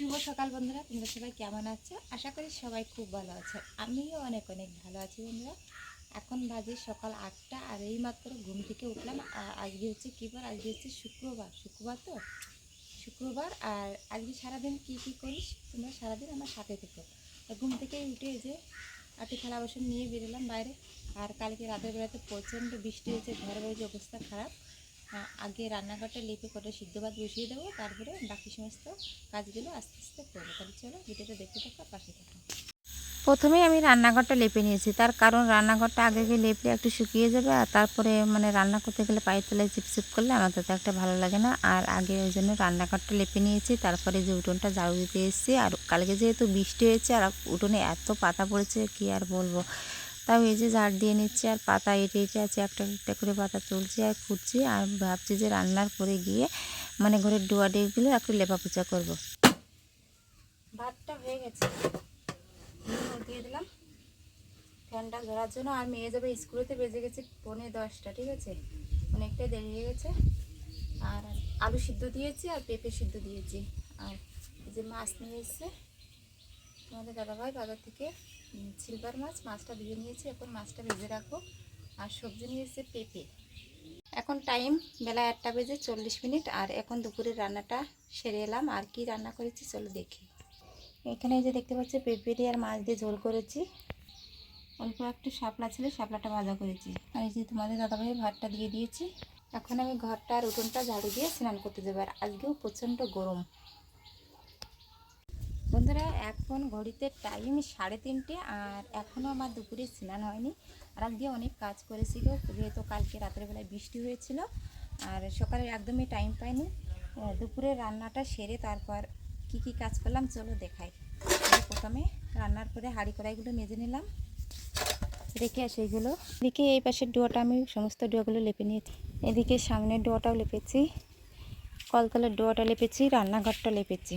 শুভ সকাল বন্ধুরা, তোমরা সবাই কেমন আছো? আশা করি সবাই খুব ভালো আছে। আমিও অনেক অনেক ভালো আছি বন্ধুরা। এখন বাজে সকাল আটটা আর এই মাত্র ঘুম থেকে উঠলাম। আর আজকে হচ্ছে কী বার? আজকে হচ্ছে শুক্রবার। শুক্রবার তো? শুক্রবার। আর আজকে সারাদিন কি কি করিস? তোমরা সারাদিন আমার সাথে থেকো। ঘুম থেকে উঠে যে আটি থালা বাসন নিয়ে বেরোলাম বাইরে। আর কালকে রাতের বেলাতে প্রচণ্ড বৃষ্টি হয়েছে, ঘরে বাড়ির অবস্থা খারাপ। আগে রান্নাঘরটা লেপে কটা সিদ্ধ ভাত বসিয়ে দেবো, তারপরে বাকি সমস্ত কাজগুলো আস্তে আস্তে করব। তাহলে চলো ভিডিওটা দেখতে থাকো পাশে থাকো। প্রথমেই আমি রান্নাঘরটা লেপে নিয়েছি। তার কারণ রান্নাঘরটা আগে গিয়ে লেপলে একটু শুকিয়ে যাবে আর তারপরে মানে রান্না করতে গেলে পায়ের তলায় চিপচিপ করলে আমার তো একটা ভালো লাগে না। আর আগে ওই জন্য রান্নাঘরটা লেপে নিয়েছি। তারপরে যে উঠোনটা ঝাড়ু দিতে এসেছি। আর কালকে যেহেতু বৃষ্টি হয়েছে আর উঠোনে এত পাতা পড়েছে, কি আর বলব? তাও এই যে ঝাড় দিয়ে নিচ্ছি আর পাতা এটে এটে আছে, একটা একটা করে পাতা তুলছি আর খুঁড়ছি আর ভাবছি যে রান্নার পরে গিয়ে মানে ঘরের ডোয়া ডেগুলো একটু লেপা পোচা করব। ভাতটা হয়ে গেছে। দিয়ে দিলাম। ফ্যানটা ধরার জন্য আর মেয়ে যাবে স্কুলেতে বেজে গেছে পৌনে দশটা, ঠিক আছে? অনেকটাই দেরি হয়ে গেছে। আর আলু সিদ্ধ দিয়েছি আর পেঁপে সিদ্ধ দিয়েছি। আর যে মাছ নিয়ে এসছে। তোমাদের দাদাভাই বাজার থেকে সিলভার মাছ, মাছটা ধুয়ে নিয়েছি। এখন মাছটা ভেজে রাখো আর সবজি নিয়েছে পেঁপে। এখন টাইম বেলা একটা বেজে চল্লিশ মিনিট। আর এখন দুপুরের রান্নাটা সেরে এলাম। আর কি রান্না করেছি চলো দেখি। এখানে যে দেখতে পাচ্ছি পেঁপে দিয়ে আর মাছ দিয়ে ঝোল করেছি। অল্প একটু শাপলা ছিল, শাপলাটা ভাজা করেছি। আর এই যে তোমাদের দাদাভাই ভাতটা দিয়ে দিয়েছি। এখন আমি ঘরটা আর উঠোনটা ঝাড়ু দিয়ে স্নান করতে যাব। আর আজকেও প্রচণ্ড গরম। বন্ধুরা, এখন ঘড়িতে টাইম সাড়ে তিনটে, আর এখনও আমার দুপুরে স্নান হয়নি। আর আজকে অনেক কাজ করেছি গো যেহেতু কালকে রাতের বেলায় বৃষ্টি হয়েছিল, আর সকালে একদমই টাইম পাইনি। দুপুরে রান্নাটা সেরে তারপর কি কি কাজ করলাম চলো দেখাই। প্রথমে রান্নার পরে হাঁড়ি কড়াইগুলো মেজে নিলাম, রেখে আসে এইগুলো এদিকে এই পাশের ডোয়াটা আমি সমস্ত ডোয়াগুলো লেপে নিয়েছি। এদিকে সামনের ডোয়াটাও লেপেছি, কলতলের ডোয়াটা লেপেছি, রান্নাঘরটা লেপেছি।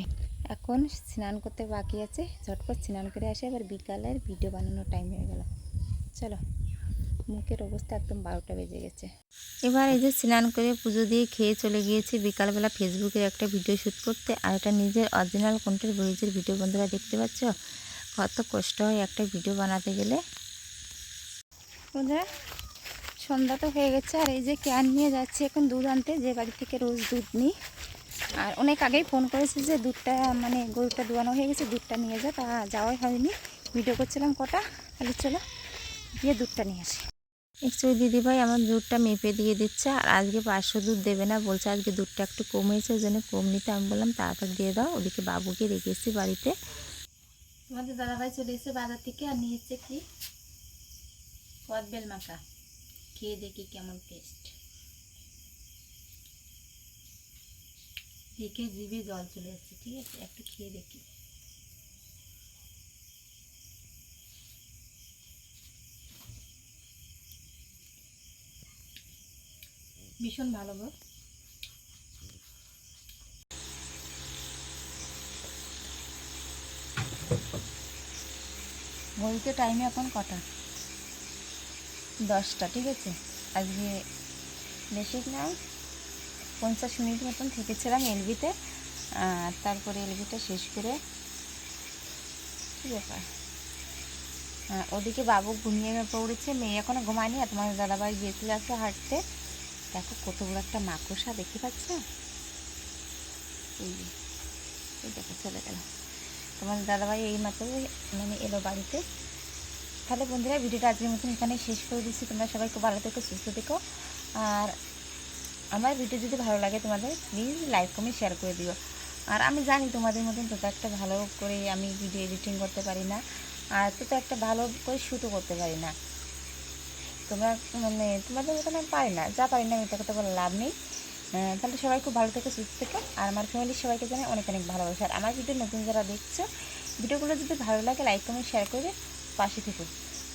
এখন স্নান করতে বাকি আছে। ঝটপট স্নান করে আসে এবার বিকালের ভিডিও বানানোর টাইম হয়ে গেল। চলো, মুখের অবস্থা একদম বারোটা বেজে গেছে। এবার এই যে স্নান করে পুজো দিয়ে খেয়ে চলে গিয়েছি। বিকালবেলা ফেসবুকের একটা ভিডিও শ্যুট করতে, আর এটা নিজের অরিজিনাল কন্টেন্ট বইজের ভিডিও বন্ধুরা দেখতে পাচ্ছ? কত কষ্ট হয় একটা ভিডিও বানাতে গেলে। বন্ধুরা, সন্ধ্যা তো হয়ে গেছে, আর এই যে ক্যান নিয়ে যাচ্ছে এখন দুধ আনতে। যে বাড়ি থেকে রোজ দুধ নিই আর অনেক আগেই ফোন করেছি যে দুধটা মানে গরুটা দোয়ানো হয়ে গেছে দুধটা নিয়ে যা তা যাওয়াই হয়নি। ভিডিও করছিলাম কটা খালি চলো গিয়ে দুধটা নিয়ে আসি। অ্যাকচুয়ালি দিদিভাই আমার দুধটা মেপে দিয়ে দিচ্ছে আর আজকে পাঁচশো দুধ দেবে না বলছে আজকে দুধটা একটু কমেছে ওই জন্য কম নিতে আমি বললাম তাড়াতাড়ি দিয়ে দাও ওদিকে বাবুকে রেখে এসেছি বাড়িতে। তোমাদের দাদাভাই চলে এসেছে বাজার থেকে আর নিয়ে এসছে কি? কদবেল মাখা। খেয়ে দেখি কেমন টেস্ট দেখে জিভে জল চলে আসছে, ঠিক আছে? একটু খেয়ে দেখি। ভীষণ ভালো গো। ঘড়িতে টাইমে এখন কটা? দশটা, ঠিক আছে? আজকে বেশি না? পঞ্চাশ মিনিট মতন থেকেছিলাম এলবিতে। আর তারপরে এলবিটা শেষ করে কী ব্যাপার? ওদিকে বাবু ঘুমিয়ে পড়েছে, মেয়ে এখনও ঘুমায়নি আর তোমার দাদাভাই গিয়েছিল আছে হাঁটতে। দেখো কত বড় একটা মাকড়সা দেখতে পাচ্ছ? এই এই দেখো চলে গেল। তোমার দাদাভাই এই মাত্র মানে এলো বাড়িতে। তাহলে বন্ধুরা, ভিডিওটা আজকের মতন এখানে শেষ করে দিচ্ছি। তোমরা সবাই খুব ভালো থেকো, সুস্থ থেকো। আর আমার ভিডিও যদি ভালো লাগে তোমাদের প্লিজ লাইক কমেন্ট শেয়ার করে দিও। আর আমি জানি তোমাদের মতন তত একটা ভালো করে আমি ভিডিও এডিটিং করতে পারি না, আর তত একটা ভালো করে শ্যুটও করতে পারি না। তোমরা মানে তোমাদের মতন আমি পারি না, যা পারি না এটা কথা বলে লাভ নেই। তাহলে সবাই খুব ভালো থেকে, সুস্থ থেকো, আর আমার ফ্যামিলির সবাইকে জানাই অনেক অনেক ভালোবাসা। আর আমার ভিডিও নতুন যারা দেখছ ভিডিওগুলো যদি ভালো লাগে লাইক কমেন্ট শেয়ার করে পাশে থেকো।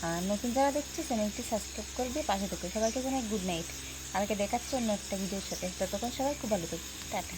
আর নতুন যারা দেখছ চ্যানেলটি সাবস্ক্রাইব করে দিয়ে পাশে থেকো। সবাইকে জানাই গুড নাইট আমাকে দেখাচ্ছ অন্য একটা ভিডিওর সাথে। ততক্ষণ সবাই খুব ভালো থেকো। টাটা।